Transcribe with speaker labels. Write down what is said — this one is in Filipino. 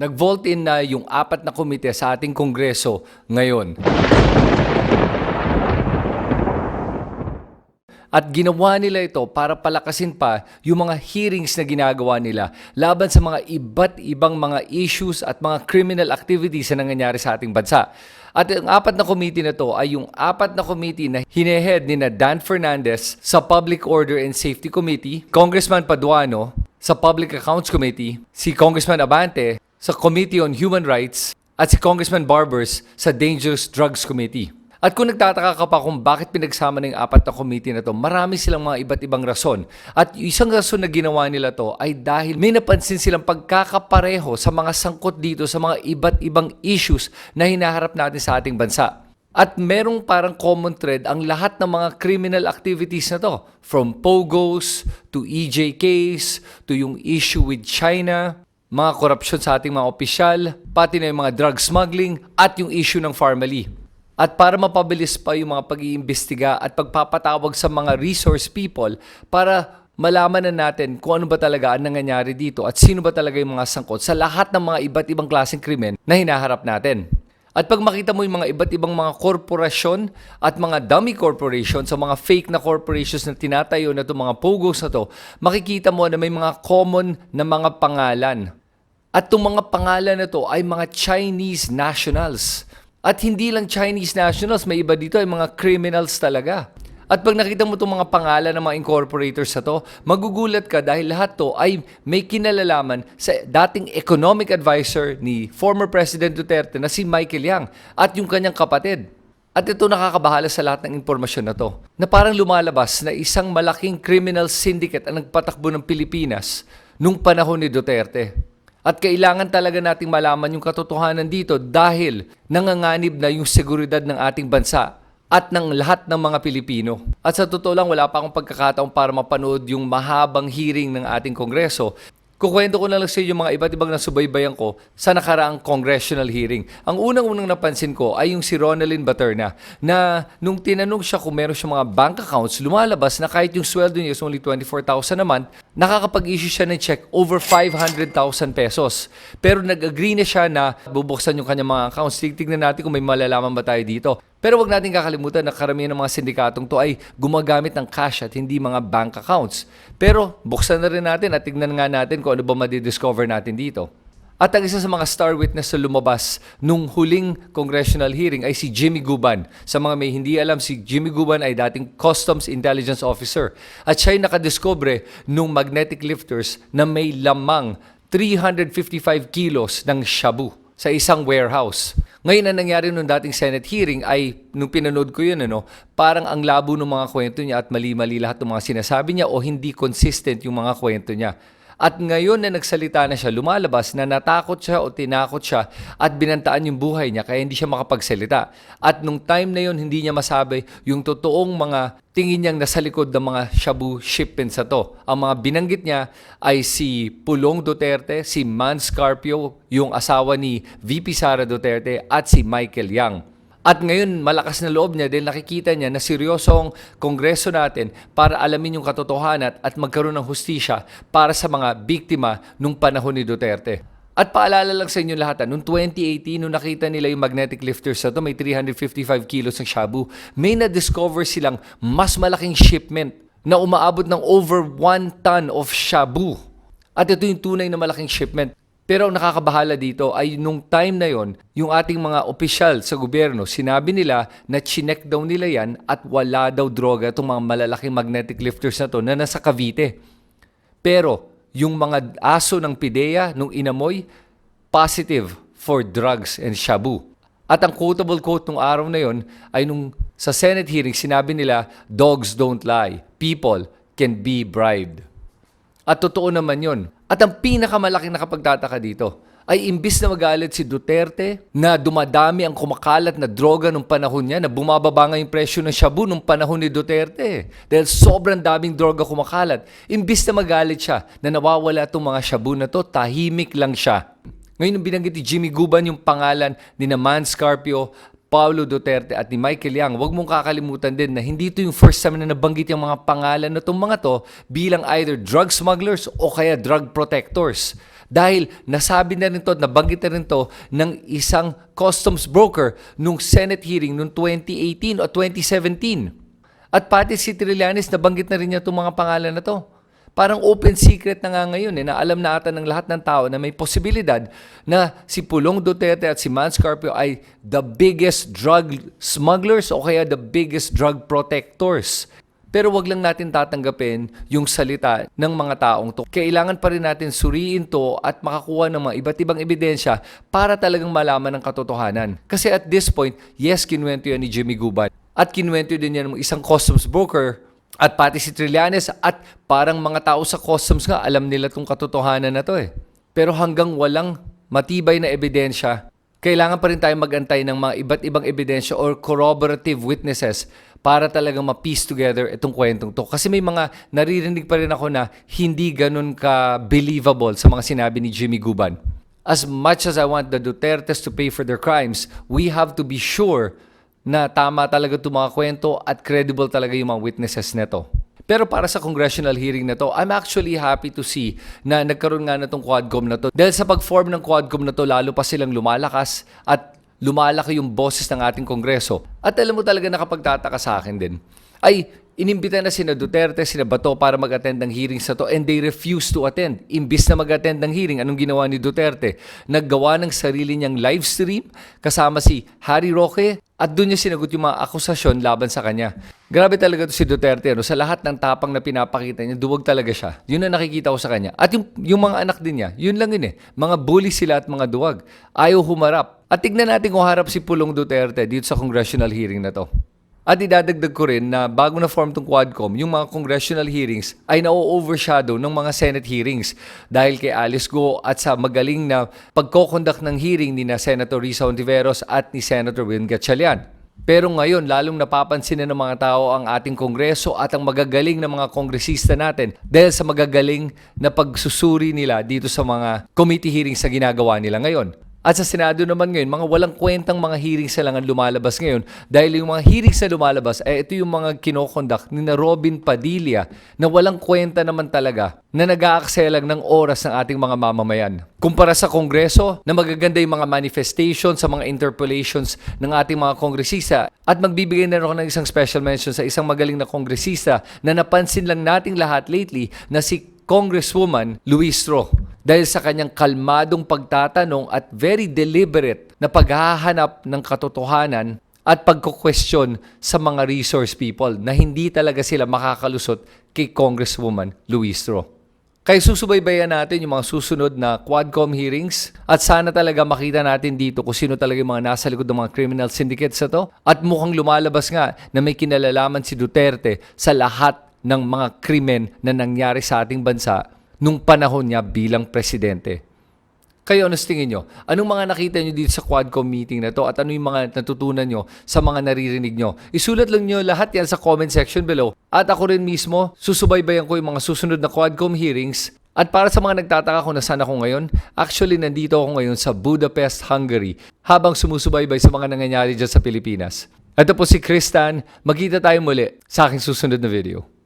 Speaker 1: Nag-vote in na yung apat na komite sa ating kongreso ngayon. At ginawa nila ito para palakasin pa yung mga hearings na ginagawa nila laban sa mga iba't ibang mga issues at mga criminal activities na nangyayari sa ating bansa. At ang apat na committee na to ay yung apat na committee na hinehead ni na Dan Fernandez sa Public Order and Safety Committee, Congressman Paduano sa Public Accounts Committee, si Congressman Abante sa Committee on Human Rights, at si Congressman Barbers sa Dangerous Drugs Committee. At kung nagtataka ka pa kung bakit pinagsama ng apat na committee na to, marami silang mga iba't ibang rason. At isang rason na ginawa nila to ay dahil may napansin silang pagkakapareho sa mga sangkot dito sa mga iba't ibang issues na hinaharap natin sa ating bansa. At merong parang common thread ang lahat ng mga criminal activities na to. From POGOs to EJ case to yung issue with China, mga korupsyon sa ating mga opisyal, pati na yung mga drug smuggling at yung issue ng Farmally. At para mapabilis pa yung mga pag-iimbestiga at pagpapatawag sa mga resource people para malaman na natin kung ano ba talaga ang nangyayari dito at sino ba talaga yung mga sangkot sa lahat ng mga iba't ibang klaseng krimen na hinaharap natin. At pag makita mo yung mga iba't ibang mga korporasyon at mga dummy corporation sa mga fake na corporations na tinatayo na itong mga pogos na to, makikita mo na may mga common na mga pangalan. At itong mga pangalan na to ay mga Chinese nationals. At hindi lang Chinese nationals, may iba dito ay mga criminals talaga. At pag nakita mo itong mga pangalan ng mga incorporators na to, magugulat ka dahil lahat to ay may kinalalaman sa dating economic advisor ni former President Duterte na si Michael Yang at yung kanyang kapatid. At ito nakakabahala sa lahat ng impormasyon na to, na parang lumalabas na isang malaking criminal syndicate ang nagpatakbo ng Pilipinas nung panahon ni Duterte. At kailangan talaga nating malaman yung katotohanan dito dahil nanganganib na yung seguridad ng ating bansa at ng lahat ng mga Pilipino. At sa totoo lang, wala pa akong pagkakataon para mapanood yung mahabang hearing ng ating Kongreso. Kukwento ko na lang sa inyo mga iba't ibang nasubaybayan ko sa nakaraang congressional hearing. Ang unang-unang napansin ko ay yung si Ronaldin Baterna na nung tinanong siya kung meron siya mga bank accounts, lumalabas na kahit yung sweldo niya is only 24,000 naman, nakakapag-issue siya ng check over 500,000 pesos. Pero nag-agree na siya na bubuksan yung kanyang mga accounts. Tignan natin kung may malalaman ba tayo dito. Pero wag natin kakalimutan na karamihan ng mga sindikatong to ay gumagamit ng cash at hindi mga bank accounts. Pero buksan na rin natin at tignan nga natin kung ano ba madidiscover natin dito. At ang isa sa mga star witness na lumabas nung huling congressional hearing ay si Jimmy Guban. Sa mga may hindi alam, si Jimmy Guban ay dating Customs Intelligence Officer. At siya ay nakadiscover nung magnetic lifters na may lamang 355 kilos ng shabu sa isang warehouse. Ngayon, ang nangyari nung dating Senate hearing ay, nung pinanood ko yun, ano, parang ang labo ng mga kwento niya at mali-mali lahat ng mga sinasabi niya o hindi consistent yung mga kwento niya. At ngayon na nagsalita na siya, lumalabas na natakot siya o tinakot siya at binantaan yung buhay niya kaya hindi siya makapagsalita. At nung time na yon hindi niya masabi yung totoong mga tingin niyang nasa likod ng mga shabu shipments sa to. Ang mga binanggit niya ay si Pulong Duterte, si Man Scarpio, yung asawa ni VP Sara Duterte at si Michael Yang. At ngayon, malakas na loob niya dahil nakikita niya na seryosong kongreso natin para alamin yung katotohanan at magkaroon ng hustisya para sa mga biktima nung panahon ni Duterte. At paalala lang sa inyo lahat, ah, noong 2018, nung nakita nila yung magnetic lifters na to, may 355 kilos ng shabu, may na-discover silang mas malaking shipment na umaabot ng over 1 ton of shabu. At ito yung tunay na malaking shipment. Pero ang nakakabahala dito ay nung time na yon, yung ating mga opisyal sa gobyerno, sinabi nila na chinek daw nila yan at wala daw droga itong mga malalaking magnetic lifters na to na nasa Cavite. Pero yung mga aso ng PIDEA nung inamoy, positive for drugs and shabu. At ang quotable quote nung araw na yon ay nung sa Senate hearing sinabi nila, dogs don't lie, people can be bribed. At totoo naman yon. At ang pinakamalaking nakapagtataka dito ay imbis na magalit si Duterte na dumadami ang kumakalat na droga nung panahon niya, na bumababa nga yung presyo ng shabu nung panahon ni Duterte. Dahil sobrang daming droga kumakalat. Imbis na magalit siya na nawawala itong mga shabu na to, tahimik lang siya. Ngayon, binanggit ni Jimmy Guban yung pangalan ni Naman Scarpio, Paulo Duterte at ni Michael Yang, huwag mong kakalimutan din na hindi ito yung first time na nabanggit yung mga pangalan na itong mga to bilang either drug smugglers o kaya drug protectors. Dahil nasabi na rin to, nabanggit na rin to ng isang customs broker nung Senate hearing noong 2018 o 2017. At pati si Trillanes, nabanggit na rin niya itong mga pangalan na to. Parang open secret na nga ngayon eh, na alam na ata ng lahat ng tao na may posibilidad na si Pulong Duterte at si Man Scarpio ay the biggest drug smugglers o kaya the biggest drug protectors. Pero wag lang natin tatanggapin yung salita ng mga taong to. Kailangan pa rin natin suriin to at makakuha ng mga iba't ibang ebidensya para talagang malaman ang katotohanan. Kasi at this point, yes, kinuwento yan ni Jimmy Guban. At kinuwento din yan ng isang customs broker at pati si Trillanes at parang mga tao sa customs nga alam nila tong katotohanan na to eh. Pero hanggang walang matibay na ebidensya, kailangan pa rin tayo magantay ng mga iba't ibang ebidensya or corroborative witnesses para talagang ma-piece together itong kwentong to. Kasi may mga naririnig pa rin ako na hindi ganun ka-believable sa mga sinabi ni Jimmy Guban. As much as I want the Dutertes to pay for their crimes, we have to be sure na tama talaga itong mga kwento at credible talaga yung mga witnesses nito. Pero para sa congressional hearing na to, I'm actually happy to see na nagkaroon nga na itong Quadcom na to. Dahil sa pag-form ng Quadcom na to, lalo pa silang lumalakas at lumalaki yung boses ng ating kongreso. At alam mo talaga nakapagtataka sa akin din, ay inimbita na sina Duterte, sina Bato para mag-attend ng hearings na to and they refused to attend. Imbis na mag-attend ng hearing, anong ginawa ni Duterte? Naggawa ng sarili niyang live stream kasama si Harry Roque at doon niya sinagot yung mga akusasyon laban sa kanya. Grabe talaga to si Duterte. No? Sa lahat ng tapang na pinapakita niya, duwag talaga siya. Yun ang nakikita ko sa kanya. At yung, yung mga anak din niya, yun lang yun eh. Mga bully sila at mga duwag. Ayaw humarap. At tignan natin kung harap si Pulong Duterte dito sa congressional hearing na to. At idadagdag ko rin na bago na form tong Quadcom, yung mga congressional hearings ay na-overshadow ng mga Senate hearings dahil kay Alice Go at sa magaling na pagkoconduct ng hearing ni na Senator Risa Ontiveros at ni Senator Win Gatchalian. Pero ngayon, lalong napapansin na ng mga tao ang ating kongreso at ang magagaling na mga kongresista natin dahil sa magagaling na pagsusuri nila dito sa mga committee hearings na ginagawa nila ngayon. At sa Senado naman ngayon, mga walang kwentang mga hearings na lang ang lumalabas ngayon. Dahil yung mga hearings na lumalabas, eh, ito yung mga kinokondak ni na Robin Padilla na walang kwenta naman talaga na nag-aakselang ng oras ng ating mga mamamayan. Kumpara sa Kongreso na magaganda yung mga manifestations sa mga interpolations ng ating mga kongresista. At magbibigay na ako ng isang special mention sa isang magaling na kongresista na napansin lang nating lahat lately na si Congresswoman Luis Ro dahil sa kanyang kalmadong pagtatanong at very deliberate na paghahanap ng katotohanan at pagko-question sa mga resource people na hindi talaga sila makakalusot kay Congresswoman Luis Ro. Kaya susubaybayan natin yung mga susunod na Quadcom hearings at sana talaga makita natin dito kung sino talaga yung mga nasa likod ng mga criminal syndicates na to. At mukhang lumalabas nga na may kinalalaman si Duterte sa lahat ng mga krimen na nangyari sa ating bansa nung panahon niya bilang presidente. Kayo, ano tingin nyo? Anong mga nakita nyo dito sa Quadcom meeting na to at ano yung mga natutunan nyo sa mga naririnig nyo? Isulat lang nyo lahat yan sa comment section below. At ako rin mismo, susubaybayan ko yung mga susunod na Quadcom hearings at para sa mga nagtataka kung nasaan ako ngayon, actually nandito ako ngayon sa Budapest, Hungary habang sumusubaybay sa mga nangyayari dyan sa Pilipinas. Ito po si Kristan, magkita tayo muli sa aking susunod na video.